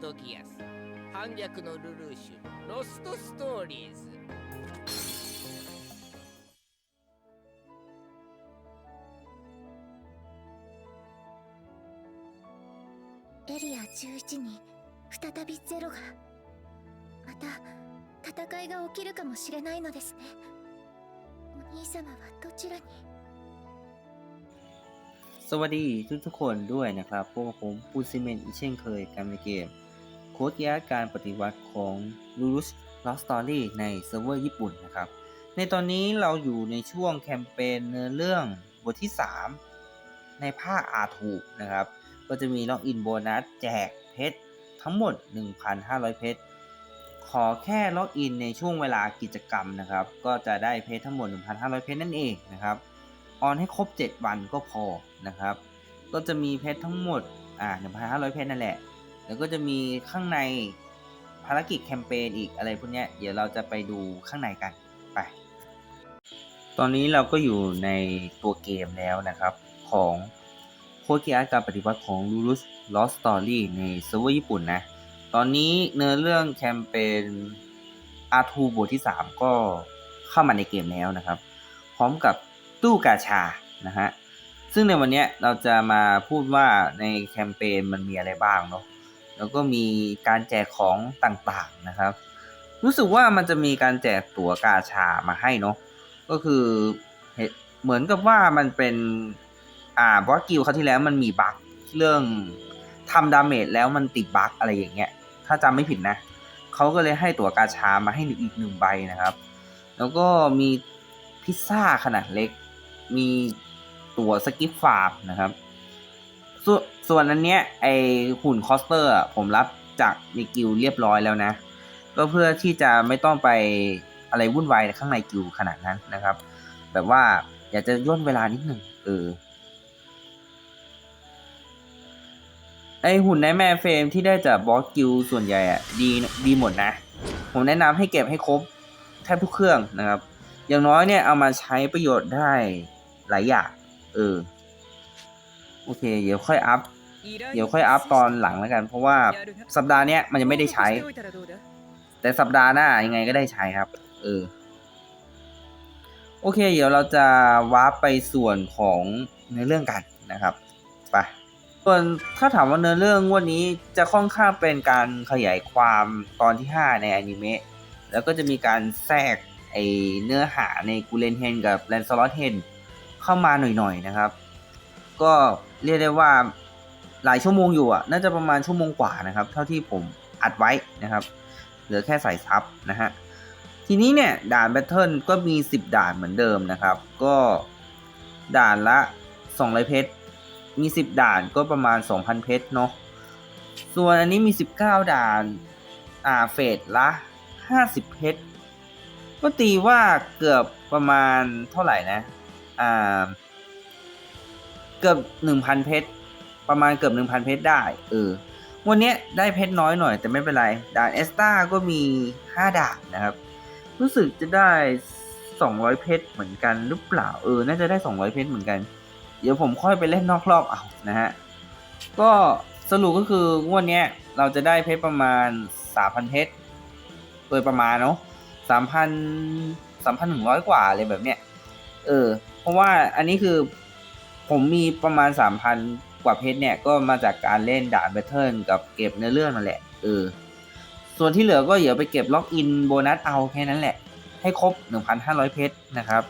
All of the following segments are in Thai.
届きやす反逆のルルーシュロストストーリーズエリア11に再びゼロがまた戦いが起きるかもしれないのですねお兄様はどちらに สวัสดีทุกทุกๆคนด้วยนะครับพวกผมปูซิเมนอีกเช่นเคยกันในเกม โ ค้ดยาการปฏิวัติของ l u r u s Lost Story ในเซิร์ฟเวอร์ญี่ปุ่นนะครับ ในตอนนี้เราอยู่ในช่วงแคมเปญเนื้อเรื่องบทที่ 3 ในภาคอาถูกนะครับ ก็จะมีล็อกอินโบนัสแจกเพชรทั้งหมด 1,500 เพชร ขอแค่ล็อกอินในช่วงเวลากิจกรรมนะครับ ก็จะได้เพชรทั้งหมด 1,500 เพชรนั่นเองนะครับ ออนให้ครบ 7 วันก็พอนะครับ ก็จะมีเพชรทั้งหมดอ่า1,500 เพชรนั่นแหละ แล้วก็จะมีข้างในภารกิจแคมเปญอีกอะไรพวกนี้เดี๋ยวเราจะไปดูข้างในกันไป ตอนนี้เราก็อยู่ในตัวเกมแล้วนะครับ ของโคเกียการปฏิวัติของ l u l u s Lost Story ในเซิร์ฟเวอร์ญี่ปุ่นนะ ตอนนี้เนื้อเรื่องแคมเปญ R2 บทที่ 3 ก็เข้ามาในเกมแล้วนะครับ พร้อมกับตู้กาชานะฮะซึ่งในวันนี้เราจะมาพูดว่าในแคมเปญมันมีอะไรบ้างเนาะ แล้วก็มีการแจกของต่างๆนะครับ รู้สึกว่ามันจะมีการแจกตั๋วกาชามาให้เนาะก็คือเห็นเหมือนกับว่ามันเป็นอ่าบอสกิลเขาที่แล้วมันมีบั๊กเรื่องทำดาเมจแล้วมันติดบั๊กอะไรอย่างเงี้ย ถ้าจำไม่ผิดนะเขาก็เลยให้ตั๋วกาชามาให้อีกหนึ่งใบนะครับ แล้วก็มีพิซซ่าขนาดเล็ก มีตั๋วสกิปฟาร์มนะครับส่วนส่วนอันเนี้ยไอหุ่นคอสเตอร์ผมรับจากในกิลเรียบร้อยแล้วนะ ก็เพื่อที่จะไม่ต้องไปอะไรวุ่นวายข้างในกิลขนาดนั้นนะครับ แบบว่าอยากจะย่นเวลานิดหนึ่งเออไอหุ่นในแม่เฟรมที่ได้จากบอสกิลส่วนใหญ่อะดีดีหมดนะ ผมแนะนำให้เก็บให้ครบแทบทุกเครื่องนะครับ อย่างน้อยเนี่ยเอามาใช้ประโยชน์ได้หลายอย่างเออ โอเค เดี๋ยวค่อยอัพ เดี๋ยวค่อยอัพตอนหลังแล้วกัน เพราะว่าสัปดาห์เนี้ยมันยังไม่ได้ใช้ แต่สัปดาห์หน้ายังไงก็ได้ใช้ครับ เออ โอเค เดี๋ยวเราจะวาร์ปไปส่วนของเนื้อเรื่องกันนะครับ ไป ส่วนถ้าถามว่าเนื้อเรื่องวันนี้จะค่อนข้างเป็นการขยายความตอนที่ 5 ในอนิเมะ แล้วก็จะมีการแทรกไอเนื้อหาในกูเลนเฮนกับแลนสลอตเฮนเข้ามาหน่อยๆนะครับ ก็เรียกได้ว่าหลายชั่วโมงอยู่อะ น่าจะประมาณชั่วโมงกว่านะครับ เท่าที่ผมอัดไว้นะครับ เหลือแค่ใส่ซับนะฮะ ทีนี้เนี่ยด่านแบทเทิลก็มี 10 ด่านเหมือนเดิมนะครับ ก็ด่านละ200เพชร มี 10 ด่านก็ประมาณ 2,000 เพชรเนาะ ส่วนอันนี้มี 19 ด่าน อ่าเฟสละ 50 เพชร ก็ตีว่าเกือบประมาณเท่าไหร่นะ อ่า เกือบ1,000เพชรประมาณเกือบ1,000เพชรได้เออวันนี้ได้เพชรน้อยหน่อยแต่ไม่เป็นไรด่านเอสตาก็มี5ด่านนะครับ รู้สึกจะได้200เพชรเหมือนกันหรือเปล่าเออ น่าจะได้200เพชรเหมือนกัน เดี๋ยวผมค่อยไปเล่นนอกรอบเอานะฮะก็สรุปก็คืองวดนี้เราจะได้เพชรประมาณ3,000เพชรโดยประมาณเนาะ3,000 3,100กว่าอะไรแบบเนี้ยเออ เพราะว่าอันนี้คือ ผมมีประมาณ 3,000 กว่าเพชรเนี่ย ก็มาจากการเล่นด่านแบทเทิลกับเก็บเนื้อเรื่องนั่นแหละเออส่วนที่เหลือก็เดี๋ยวไปเก็บล็อกอินโบนัสเอาแค่นั้นแหละ ให้ครบ 1,500 เพชรนะครับ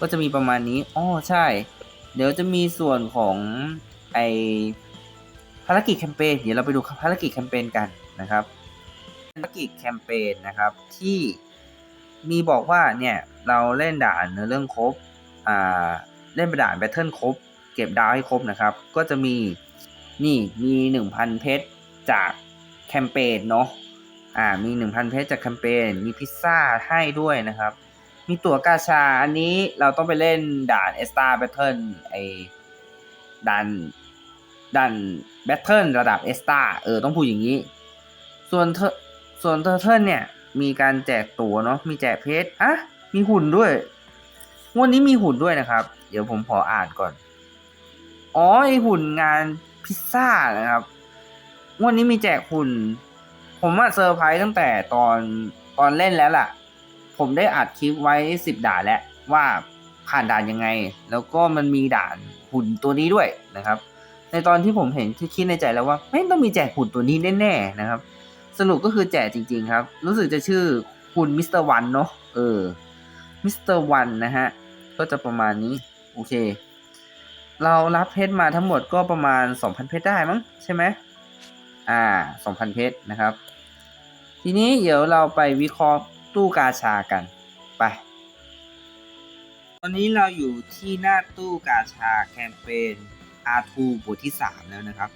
ก็จะมีประมาณนี้อ๋อใช่ เดี๋ยวจะมีส่วนของไอภารกิจแคมเปญเดี๋ยวเราไปดูภารกิจแคมเปญกันนะครับภารกิจแคมเปญนะครับที่มีบอกว่าเนี่ยเราเล่นด่านเนื้อเรื่องครบอ่า เล่นไปด่านแบทเทิลครบ เก็บดาวให้ครบนะครับ ก็จะมีนี่มี 1,000 เพชรจากแคมเปญเนาะอ่ามี 1,000 เพชรจากแคมเปญมีพิซซ่าให้ด้วยนะครับ มีตั๋วกาชาอันนี้เราต้องไปเล่นด่านเอสตาแบทเทิลไอด่านด่านแบทเทิลระดับเอสตาเออต้องพูดอย่างนี้ ส่วนเธอส่วนเทอร์เทิลเนี่ยมีการแจกตั๋วเนาะมีแจกเพชรอะมีหุ่นด้วย วันนี้มีหุ่นด้วยนะครับ เดี๋ยวผมขออ่านก่อน อ๋อไอหุ่นงานพิซซ่านะครับงวันนี้มีแจกหุ่น ผมอะเซอร์ไพรส์ตั้งแต่ตอนตอนเล่นแล้วล่ะ ผมได้อัดคลิปไว้สิบด่านแล้วว่าผ่านด่านยังไง แล้วก็มันมีด่านหุ่นตัวนี้ด้วยนะครับ ในตอนที่ผมเห็นคิดในใจแล้วว่าไม่ต้องมีแจกหุ่นตัวนี้แน่ๆนะครับ สรุปก็คือแจกจริง ๆ ครับ รู้สึกจะชื่อหุ่นมิสเตอร์วันเนาะเออมิสเตอร์วันนะฮะ ก็จะประมาณนี้ โอเค เรารับเพชรมาทั้งหมดก็ประมาณ 2,000 เพชรได้มั้งใช่ไหมอ่า 2,000 เพชรนะครับ ทีนี้เดี๋ยวเราไปวิเคราะห์ตู้กาชากันไปตอนนี้เราอยู่ที่หน้าตู้กาชาแคมเปญ R2 บทที่ 3 แล้วนะครับ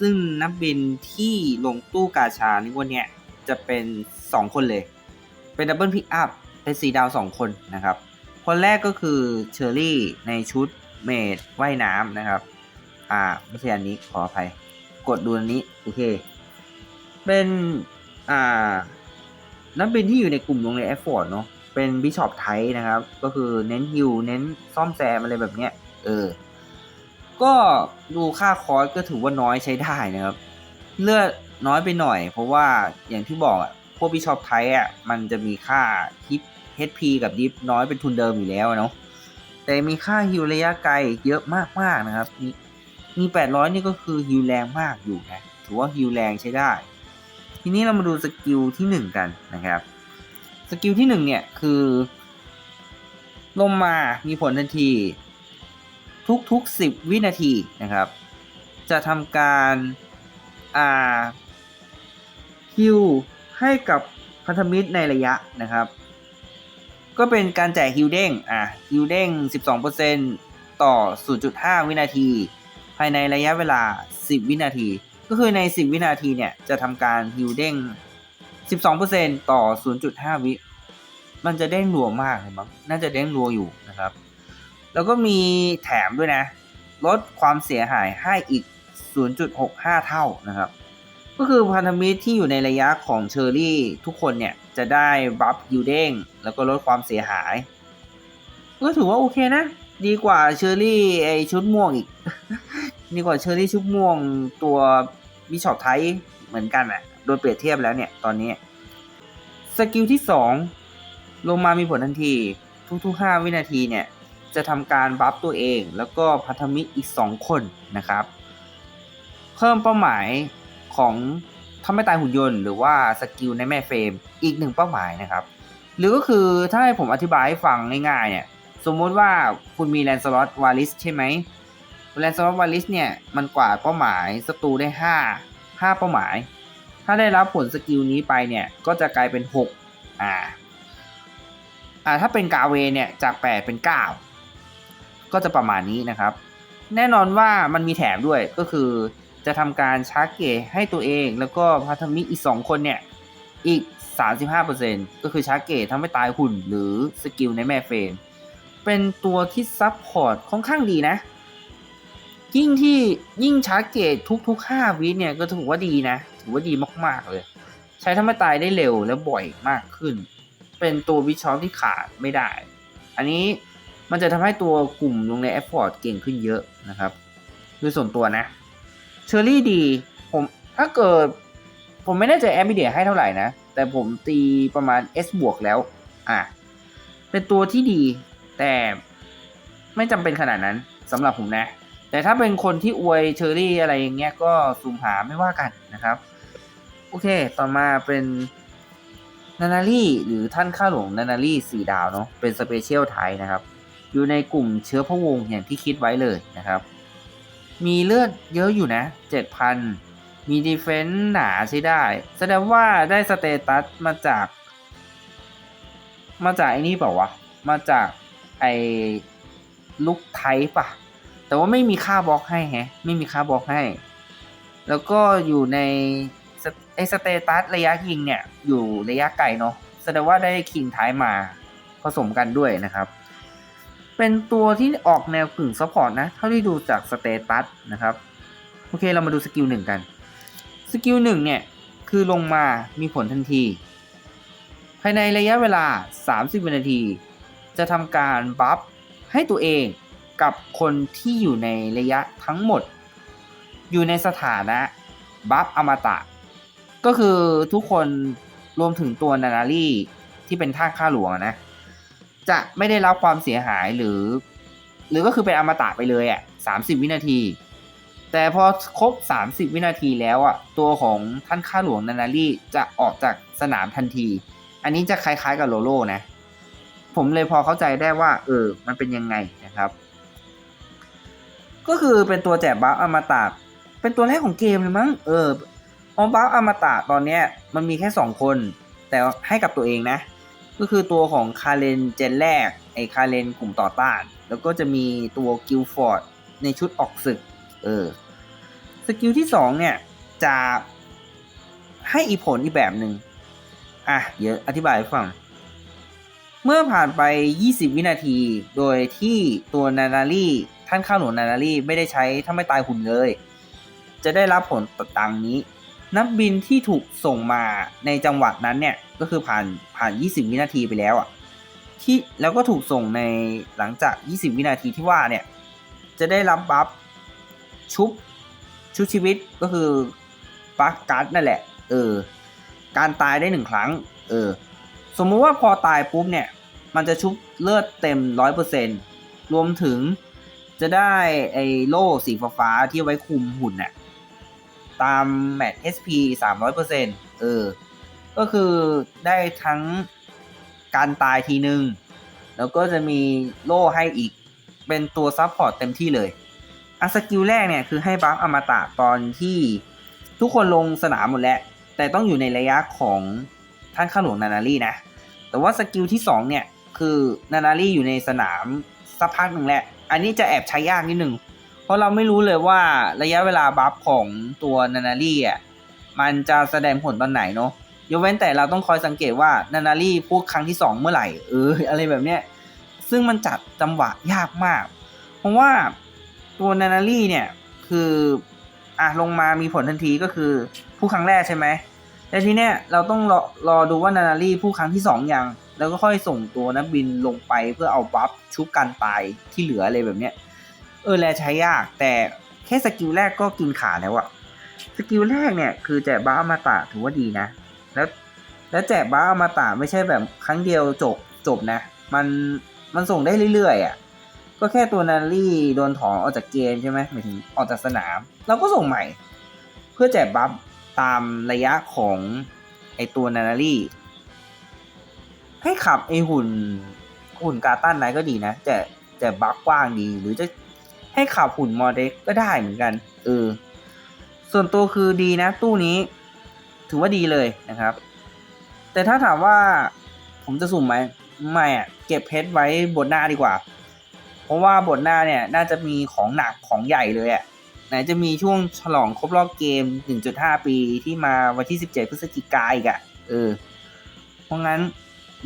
ซึ่งนักบินที่ลงตู้กาชาในวันนี้จะเป็น 2 คนเลย เป็นดับเบิลพิกอัพเป็นสีดาว 2 คนนะครับ คนแรกก็คือเชอรี่ในชุดเมดว่ายน้ำนะครับ อ่าไม่ใช่อันนี้ขออภัย กดดูอันนี้ โอเค เป็น อ่า นักบินที่อยู่ในกลุ่มโรงเรียนแอฟฟอร์ดเนาะเป็นบิชอปไทยนะครับ ก็คือเน้นฮิวเน้นซ่อมแซมอะไรแบบเนี้ย เออ ก็ดูค่าคอร์สก็ถือว่าน้อยใช้ได้นะครับ เลือดน้อยไปหน่อย เพราะว่าอย่างที่บอกอะพวกบิชอปไทยอะมันจะมีค่าฮิป HP กับดิฟน้อยเป็นทุนเดิมอยู่แล้วเนาะแต่มีค่าฮิวระยะไกลเยอะมากๆนะครับ มีมี800 นี่ก็คือฮิวแรงมากอยู่นะถือว่าฮิวแรงใช้ได้ ทีนี้เรามาดูสกิลที่ 1 กันนะครับ สกิลที่ 1 เนี่ยคือลงมามีผลทันที ทุกๆ 10 วินาทีนะครับ จะทำการอ่าฮิวให้กับพันธมิตรในระยะนะครับ ก็เป็นการแจกฮิวเด้งอะฮิวเด้ง 12%ต่อ 0.5 วินาที ภายในระยะเวลา 10 วินาที ก็คือใน 10 วินาทีเนี่ย จะทำการฮิวเด้ง 12%ต่อ 0.5 วิ มันจะเด้งรัวมากเลยมั้งน่าจะเด้งรัวอยู่นะครับ แล้วก็มีแถมด้วยนะ ลดความเสียหายให้อีก 0.65 เท่านะครับ ก็คือพันธมิตรที่อยู่ในระยะของเชอรี่ทุกคนเนี่ยจะได้บัฟยูเด้งแล้วก็ลดความเสียหาย ก็ถือว่าโอเคนะ ดีกว่าเชอรี่ไอชุดม่วงอีก ดีกว่าเชอรี่ชุดม่วงตัวบิชอปไทเหมือนกันอะ่ะโดยเปรียบเทียบแล้วเนี่ยตอนนี้ สกิลที่ 2 ลงมามีผลทันที ทุกๆ 5 วินาทีเนี่ย จะทำการบัฟตัวเอง แล้วก็พันธมิตรอีก 2 คนนะครับ เพิ่มเป้าหมาย ของทำให้ตายหุ่นยนต์หรือว่าสกิลในแม่เฟรมอีกหนึ่งเป้าหมายนะครับ หรือก็คือถ้าให้ผมอธิบายให้ฟังง่ายๆเนี่ยสมมติว่าคุณมีแลนสล็อตวาลิสใช่ไหมแลนสล็อตวาลิสเนี่ยมันกวาดเป้าหมายศัตรูได้ 5 5 เป้าหมาย ถ้าได้รับผลสกิลนี้ไปเนี่ยก็จะกลายเป็น 6 อ่าอ่าถ้าเป็นกาเวเนี่ยจาก 8 เป็น 9 ก็จะประมาณนี้นะครับ แน่นอนว่ามันมีแถมด้วยก็คือ จะทำการชาร์จเกตให้ตัวเองแล้วก็พันธมิตรอีก 2 คนเนี่ย อีก 35%ก็คือชาร์จเกตทำให้ตายหุ่นหรือสกิลในแม่เฟรมเป็นตัวที่ซับพอร์ตค่อนข้างดีนะ ยิ่งที่ยิ่งชาร์จเกตทุกๆ 5 วิเนี่ยก็ถือว่าดีนะ ถือว่าดีมากๆเลย ใช้ทำให้ตายได้เร็วและบ่อยมากขึ้น เป็นตัววิชอปที่ขาดไม่ได้ อันนี้มันจะทำให้ตัวกลุ่มลงในแอฟฟอร์ดเก่งขึ้นเยอะนะครับโดยส่วนตัวนะ เชอรี่ดี ผมถ้าเกิด ผมไม่แน่ใจแอมบิเดียให้เท่าไหร่นะ แต่ผมตีประมาณ S บวกแล้ว อะ เป็นตัวที่ดี แต่ไม่จำเป็นขนาดนั้นสำหรับผมนะ แต่ถ้าเป็นคนที่อวยเชอรี่อะไรอย่างเงี้ยก็ซูมหาไม่ว่ากันนะครับ โอเค ต่อมาเป็นนานารีหรือท่านข้าหลวงนานารีสี่ดาวเนาะเป็นสเปเชียลไทยนะครับ อยู่ในกลุ่มเชื้อพระวงศ์อย่างที่คิดไว้เลยนะครับ มีเลือดเยอะอยู่นะ 7,000 มีดีเฟนซ์หนาใช้ได้ แสดงว่าได้สเตตัสมาจาก มาจากไอ้นี่เปล่าวะ มาจากไอ้ลุกไทป์ป่ะ แต่ว่าไม่มีค่าบล็อกให้แฮะ ไม่มีค่าบล็อกให้ แล้วก็อยู่ในไอ้สเตตัสระยะยิงเนี่ย อยู่ระยะไกลเนาะ แสดงว่าได้คิงท้ายมาผสมกันด้วยนะครับ เป็นตัวที่ออกแนวกึ่งซัพพอร์ตนะ เท่าที่ดูจากสเตตัสนะครับ โอเคเรามาดูสกิลหนึ่งกัน สกิลหนึ่งเนี่ย คือลงมามีผลทันที ภายในระยะเวลา 30 วินาที จะทำการบัฟให้ตัวเองกับคนที่อยู่ในระยะทั้งหมด อยู่ในสถานะบัฟอมตะ ก็คือทุกคนรวมถึงตัวนานารีที่เป็นท่าข้าหลวงนะ จะไม่ได้รับความเสียหายหรือ หรือก็คือเป็นอมตะไปเลยอะสามสิบวินาที แต่พอครบ 30 วินาทีแล้วอะตัวของท่านข้าหลวงนานารีจะออกจากสนามทันที อันนี้จะคล้ายๆกับโลโล่นะ ผมเลยพอเข้าใจได้ว่า เออ มันเป็นยังไงนะครับ ก็คือเป็นตัวแจกบัฟอมตะเป็นตัวแรกของเกมเลยมั้งเออออบัฟอมตะตอนเนี้ยมันมีแค่สองคน แต่ให้กับตัวเองนะ ก็คือตัวของคาเรนเจนแรกไอคาเรนกลุ่มต่อต้าน แล้วก็จะมีตัวกิลฟอร์ดในชุดออกศึก เออ สกิลที่สองเนี่ยจะให้อีผลอีกแบบหนึ่งอะ เดี๋ยวอธิบายให้ฟัง เมื่อผ่านไป 20 วินาที โดยที่ตัวนานารีท่านข้าหลวงนานารีไม่ได้ใช้ถ้าไม่ตายหุ่นเลย จะได้รับผลต่างนี้ นักบินที่ถูกส่งมาในจังหวะนั้นเนี่ยก็คือผ่านผ่าน 20 วินาทีไปแล้วอะที่แล้วก็ถูกส่งในหลังจาก 20 วินาทีที่ว่าเนี่ยจะได้รับบัฟชุบชุบชีวิตก็คือบัฟการ์ดนั่นแหละเออการตายได้หนึ่งครั้งเออสมมุติว่าพอตายปุ๊บเนี่ยมันจะชุบเลือดเต็มร้อยเปอร์เซ็นรวมถึงจะได้ไอ้โล่สีฟ้าที่ไว้คุมหุ่นน่ะ ตามแมท SP 300%เออ ก็คือได้ทั้งการตายทีหนึ่งแล้วก็จะมีโล่ให้อีก เป็นตัวซับพอร์ตเต็มที่เลยอัสกิลแรกเนี่ยคือให้บัฟอมตะตอนที่ทุกคนลงสนามหมดแล้ว แต่ต้องอยู่ในระยะของท่านข้าหลวงนานารีนะ แต่ว่าสกิลที่ 2 เนี่ย คือนานารีอยู่ในสนามสักพักหนึ่งแหละ อันนี้จะแอบใช้ยากนิดหนึ่ง เพราะเราไม่รู้เลยว่าระยะเวลาบัฟของตัวนานารีอะมันจะแสดงผลตอนไหนเนาะยกเว้นแต่เราต้องคอยสังเกตว่านานารีพูดครั้งที่ 2 เมื่อไหร่เอออะไรแบบเนี้ยซึ่งมันจัดจังหวะยากมาก เพราะว่าตัวนานารีเนี่ยคืออะลงมามีผลทันทีก็คือผู้ครั้งแรกใช่ไหมแต่ทีเนี้ยเราต้องรอรอดูว่านานารีผู้ครั้งที่สองยัง แล้วก็ค่อยส่งตัวนักบินลงไปเพื่อเอาบัฟชุบกันตายที่เหลืออะไรแบบเนี้ย เออแลใช้ยาก แต่แค่สกิลแรกก็กินขาแล้วอะสกิลแรกเนี่ยคือแจกบ้าอมตะถือว่าดีนะ แล้วแล้วแจกบ้าอมตะไม่ใช่แบบครั้งเดียวจบจบนะ มันมันส่งได้เรื่อยๆอะก็แค่ตัวนารีโดนถอนออกจากเกมใช่ไหมหมายถึงออกจากสนาม เราก็ส่งใหม่ เพื่อแจกบัฟตามระยะของไอตัวนารีให้ขับไอหุ่นหุ่นกาตันไหนก็ดีนะแต่แต่บัฟกว้างดีหรือจะ ให้ขับหุ่นมอเด็กก็ได้เหมือนกัน เออ ส่วนตัวคือดีนะ ตู้นี้ ถือว่าดีเลยนะครับ แต่ถ้าถามว่าผมจะสุ่มไหมไม่อะเก็บเพชรไว้บนหน้าดีกว่า เพราะว่าบทหน้าเนี่ย น่าจะมีของหนักของใหญ่เลยอะ่ะไหนจะมีช่วงฉลองครบรอบเกม 1.5 ปีที่มาวันที่ 17 พฤศจิกายนอีกอะ่ะเออ เพราะงั้น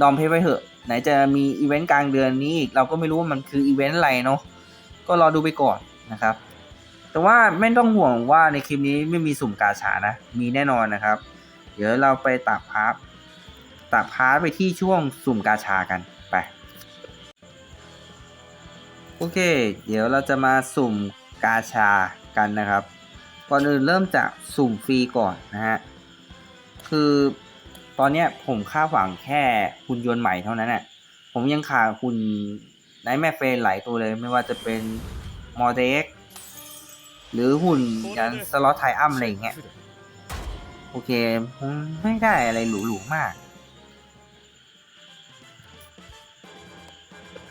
ดอมเพชรไว้เถอะ ไหนจะมีอีเวนต์กลางเดือนนี้อีก เราก็ไม่รู้ว่ามันคืออีเวนต์อะไรเนาะ ก็รอดูไปก่อนนะครับ แต่ว่าไม่ต้องห่วงว่าในคลิปนี้ไม่มีสุ่มกาชานะ มีแน่นอนนะครับ เดี๋ยวเราไปตัดพาร์ทตัดพาร์ทไปที่ช่วงสุ่มกาชากันไป โอเค เดี๋ยวเราจะมาสุ่มกาชากันนะครับ ก่อนอื่นเริ่มจากสุ่มฟรีก่อนนะฮะ คือตอนนี้ผมคาดหวังแค่หุ่นยนต์ใหม่เท่านั้นแหละผมยังขาดหุ่น ไนแมฟเฟนหลายตัวเลยไม่ว่าจะเป็นมอเด็กหรือหุ่นยันสล็อตไทอัมอะไรเงี้ยโอเคไม่ได้อะไรหรูๆมาก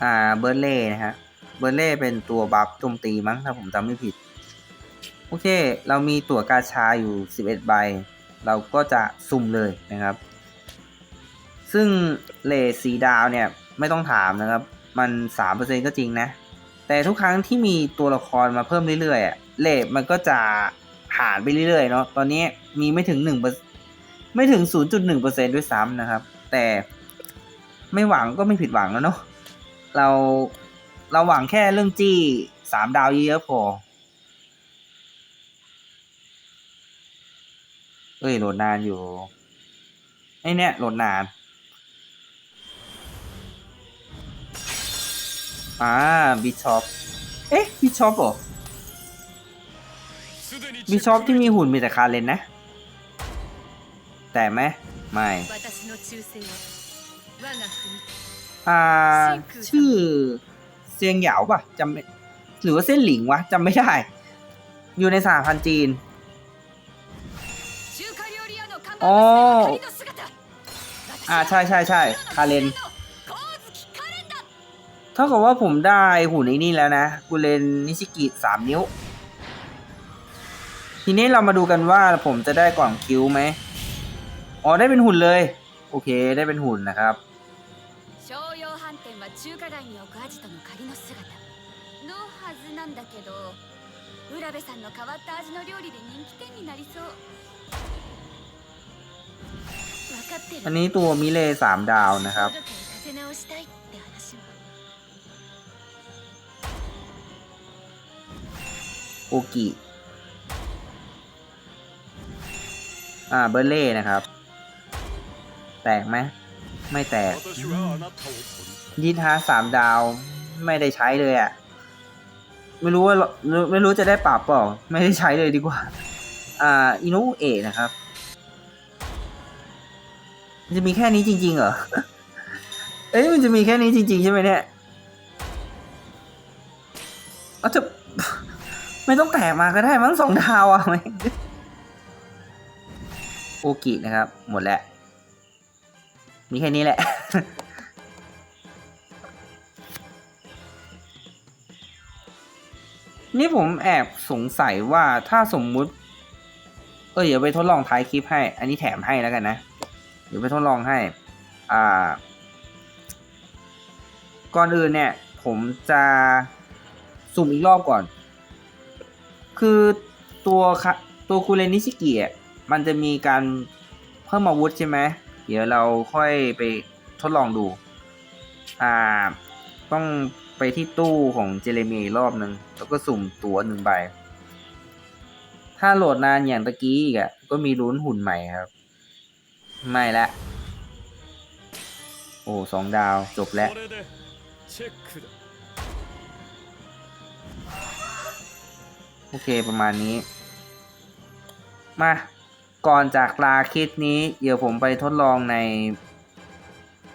อ่าเบิร์เล่นะฮะเบอร์เล่เป็นตัวบัฟโจมตีมั้งถ้าผมจำไม่ผิด โอเค เรามีตั๋วกาชาอยู่ 11 ใบ เราก็จะสุ่มเลยนะครับ ซึ่งเลสีดาวเนี่ย ไม่ต้องถามนะครับ มัน3%ก็จริงนะ แต่ทุกครั้งที่มีตัวละครมาเพิ่มเรื่อยๆเลทมันก็จะหารไปเรื่อยๆเนาะตอนนี้มีไม่ถึง1%ไม่ถึง0.1%ด้วยซ้ำนะครับ แต่ไม่หวังก็ไม่ผิดหวังแล้วเนาะเราเราหวังแค่เรื่องจี้สามดาวเยอะพอเอ้ยโหลดนานอยู่ไอเนี่ยโหลดนาน อ่าบิชอปเอ๊ะบิชอปเหรอบิชอปที่มีหุ่นมีแต่คาเลนนะ แต่ไหมไม่อ่าชื่อเซียงเหยาป่ะจำไม่หรือว่าเส้นหลิงวะจำไม่ได้ อยู่ในสาพันจีนอ๋ออ่าใช่ใช่ใช่คาเลน ท่ากับว่าผมได้หุ่นไอ้นี่แล้วนะ กูเลนนิชิกิสามนิ้ว ทีนี้เรามาดูกันว่าผมจะได้กล่องคิ้วไหม อ๋อ ได้เป็นหุ่นเลย โอเค ได้เป็นหุ่นนะครับ 商用飯店は中華街に置くアジトの仮の姿のはずなんだけど浦部さんの変わった味の料理で人気店になりそう分かってる อันนี้ตัวมิเลสามดาวนะครับ โอกิอ่าเบอร์เล่นะครับ แตกไหมไม่แตกยีท้าสามดาวไม่ได้ใช้เลยอะ่ะ ไม่รู้ว่าไม่รู้จะได้ปรับเปล่า ไม่ได้ใช้เลยดีกว่า อ่าอินุเอะนะครับ มันจะมีแค่นี้จริง ๆ เหรอ เอ้ยมันจะมีแค่นี้จริง ๆ ใช่ไหมเนี่ย เอาจะ ไม่ต้องแตกมาก็ได้มั้งสองดาวอะไหมโอกินะครับ หมดแล้วมีแค่นี้แหละ นี่ผมแอบสงสัยว่าถ้าสมมุติ เออเดี๋ยวไปทดลองท้ายคลิปให้ อันนี้แถมให้แล้วกันนะ เดี๋ยวไปทดลองให้ อ่า ก่อนอื่นเนี่ย ผมจะสุ่มอีกรอบก่อน คือตัวคะตัวคูเรนิชิกิอะมันจะมีการเพิ่มอาวุธใช่ไหมเดี๋ยวเราค่อยไปทดลองดู อ่า ต้องไปที่ตู้ของเจเรมีอีกรอบหนึ่งแล้วก็สุ่มตัวหนึ่งใบ ถ้าโหลดนานอย่างตะกี้อีกอะก็มีลุ้นหุ่นใหม่ครับ ไม่ละ โอ้สองดาวจบแล้ว โอเคประมาณนี้ มาก่อนจากลาคลิปนี้ เดี๋ยวผมไปทดลองใน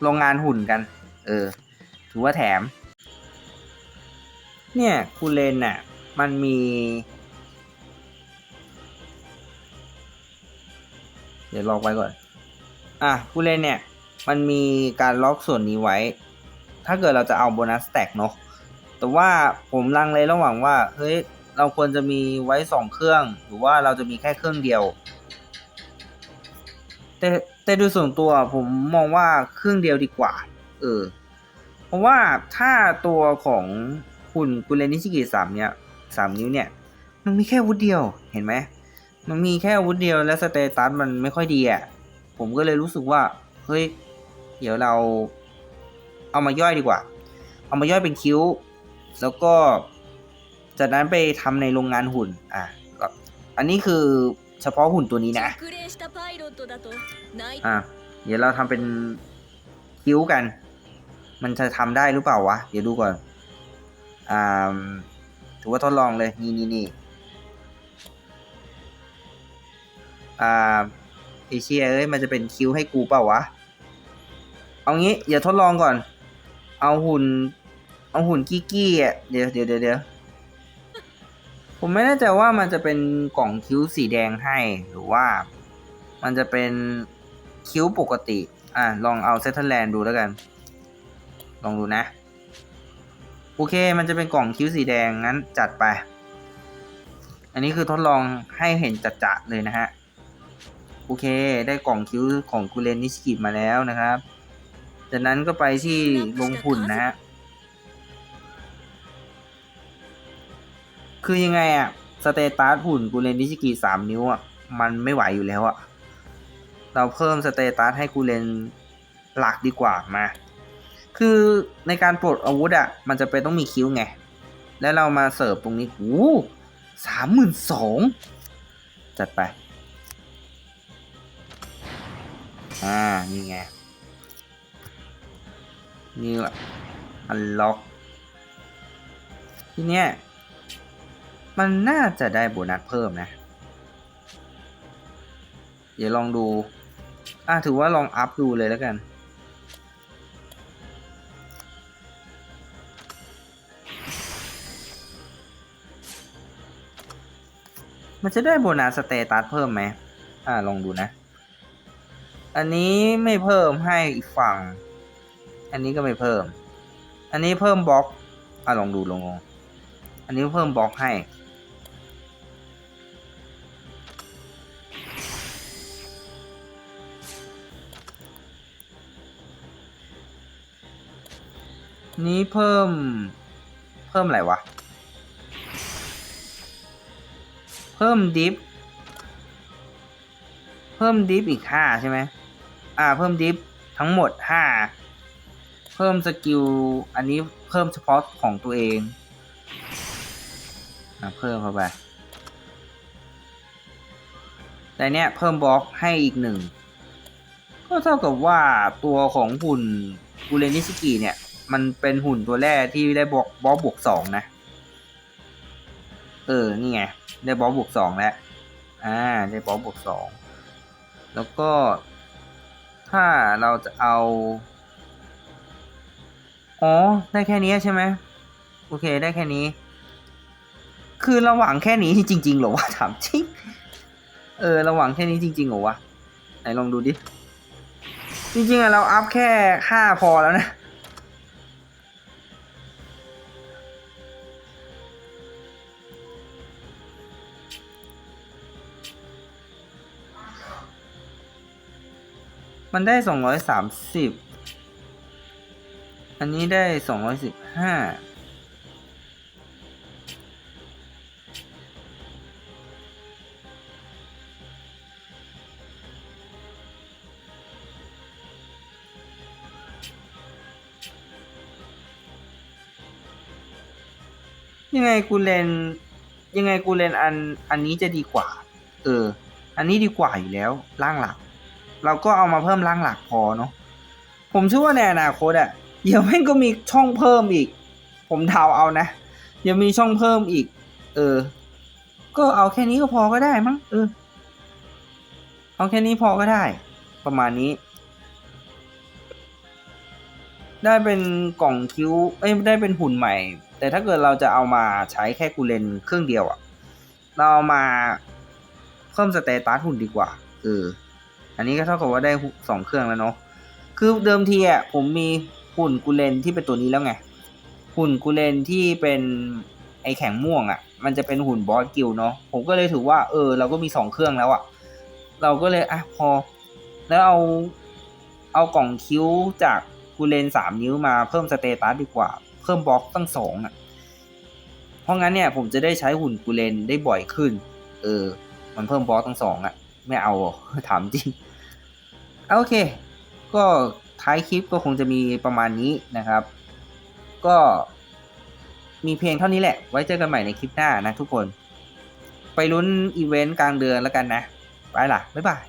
โรงงานหุ่นกัน เออ ถือว่าแถม เนี่ยคูเลนน่ะ มันมี เดี๋ยวลองไว้ก่อน อะคูเลนเนี่ย มันมีการล็อกส่วนนี้ไว้ ถ้าเกิดเราจะเอาโบนัสแต็กเนาะแต่ว่าผมลังเลยระหว่างว่า เฮ้ย เราควรจะมีไว้สองเครื่อง หรือว่าเราจะมีแค่เครื่องเดียว แต่แต่โดยส่วนตัวผมมองว่าเครื่องเดียวดีกว่า เออ เพราะว่าถ้าตัวของหุ่นกุเลนิชิกิสามเนี่ยสามนิ้วเนี่ย มันมีแค่อาวุธเดียวเห็นไหมมันมีแค่อาวุธเดียวและสเตตัสมันไม่ค่อยดีอะผมก็เลยรู้สึกว่า เฮ้ย เดี๋ยวเราเอามาย่อยดีกว่า เอามาย่อยเป็นคิ้ว แล้วก็ จากนั้นไปทำในโรงงานหุ่น อะ อันนี้คือเฉพาะหุ่นตัวนี้นะ อะ เดี๋ยวเราทำเป็นคิ้วกัน มันจะทำได้หรือเปล่าวะ เดี๋ยวดูก่อน อ่า ถือว่าทดลองเลย นี่นี่นี่อ่าเอเชียเอ้ย มันจะเป็นคิ้วให้กูเปล่าวะ เอางี้ เดี๋ยวทดลองก่อน เอาหุ่น เอาหุ่นกี้กี้อะ เดี๋ยวเดี๋ยวเดี๋ยว ผมไม่แน่ใจว่ามันจะเป็นกล่องคิ้วสีแดงให้ หรือว่ามันจะเป็นคิ้วปกติ อะ ลองเอาเซทเทอร์แลนด์ดูแล้วกัน ลองดูนะ โอเค มันจะเป็นกล่องคิ้วสีแดง งั้นจัดไป อันนี้คือทดลองให้เห็นจัดๆเลยนะฮะ โอเค ได้กล่องคิ้วของกุเรนนิสกิมาแล้วนะครับ จากนั้นก็ไปที่ลงหุ่นนะฮะ คือยังไงอะสเตตัสหุ่นกุเรนนิชิกิสามนิ้วอะมันไม่ไหวอยู่แล้วอะเราเพิ่มสเตตัสให้กูเลนหลักดีกว่ามา คือในการปลดอาวุธอะมันจะเป็นต้องมีคิ้วไง แล้วเรามาเสิร์ฟตรงนี้โอ้สามหมื่นสองจัดไป อ่า นี่ไง นี่แหละอันล็อก ทีเนี้ย มันน่าจะได้โบนัสเพิ่มนะ เดี๋ยวลองดู อะถือว่าลองอัพดูเลยแล้วกัน มันจะได้โบนัสสเตตัสเพิ่มไหม อ่าลองดูนะ อันนี้ไม่เพิ่มให้อีกฝั่ง อันนี้ก็ไม่เพิ่ม อันนี้เพิ่มบล็อก อะลองดูลองลองอันนี้เพิ่มบล็อกให้ นี้เพิ่ม เพิ่มอะไรวะ เพิ่มดิฟ เพิ่มดิฟอีกห้าใช่ไหม อ่า เพิ่มดิฟทั้งหมดห้า เพิ่มสกิล อันนี้เพิ่มเฉพาะของตัวเอง อะเพิ่มเข้าไป แต่เนี้ยเพิ่มบล็อกให้อีกหนึ่ง ก็เท่ากับว่าตัวของหุ่นกูเรนิสกิเนี่ย มันเป็นหุ่นตัวแรกที่ได้บล็อกบอกบวกสองนะ เออ นี่ไง ได้บล็อกบวกสองแล้ว อ่า ได้บล็อกบวกสอง แล้วก็ ถ้าเราจะเอา อ๋อ ได้แค่นี้ใช่ไหม โอเค ได้แค่นี้ คือระหว่างแค่นี้จริง ๆหรอวะถามจริง เออ ระหว่างแค่นี้จริงๆหรอวะ ไหนลองดูดิ จริงๆอะเราอัพแค่ห้าพอแล้วนะ มันได้สองร้อยสามสิบอันนี้ได้สองร้อยสิบห้ายังไงกูเลนยังไงกูเลนอันอันนี้จะดีกว่า เออ อันนี้ดีกว่าอยู่แล้วร่างหลัก เราก็เอามาเพิ่มร่างหลักพอเนาะผมเชื่อว่าในอนาคตอะเดี๋ยวแม่งก็มีช่องเพิ่มอีก ผมเดาเอานะเดี๋ยวมีช่องเพิ่มอีก เออ ก็เอาแค่นี้ก็พอก็ได้มั้งเออ เอาแค่นี้พอก็ได้ ประมาณนี้ ได้เป็นกล่องคิ้ว เอ้ยได้เป็นหุ่นใหม่ แต่ถ้าเกิดเราจะเอามาใช้แค่กูเลนเครื่องเดียวอะเราเอามาเพิ่มสเตตัสหุ่นดีกว่า เออ อันนี้ก็เท่ากับว่าได้สองเครื่องแล้วเนาะคือเดิมทีอะผมมีหุ่นกูเลนที่เป็นตัวนี้แล้วไง หุ่นกูเลนที่เป็นไอแข็งม่วงอะ มันจะเป็นหุ่นบอสกิลเนาะผมก็เลยถือว่า เออ เราก็มีสองเครื่องแล้วอะ เราก็เลยอะพอ แล้วเอาเอากล่องคิ้วจากกูเลนสามนิ้วมาเพิ่มสเตตัสดีกว่า เพิ่มบล็อกตั้งสองอะ เพราะงั้นเนี่ยผมจะได้ใช้หุ่นกูเลนได้บ่อยขึ้น เออ มันเพิ่มบล็อกตั้งสองอะ ไม่เอาถามจริงโอเค ก็ท้ายคลิปก็คงจะมีประมาณนี้นะครับ ก็มีเพียงเท่านี้แหละ ไว้เจอกันใหม่ในคลิปหน้านะทุกคน ไปลุ้นอีเวนต์กลางเดือนแล้วกันนะ ไปล่ะ บ๊ายบาย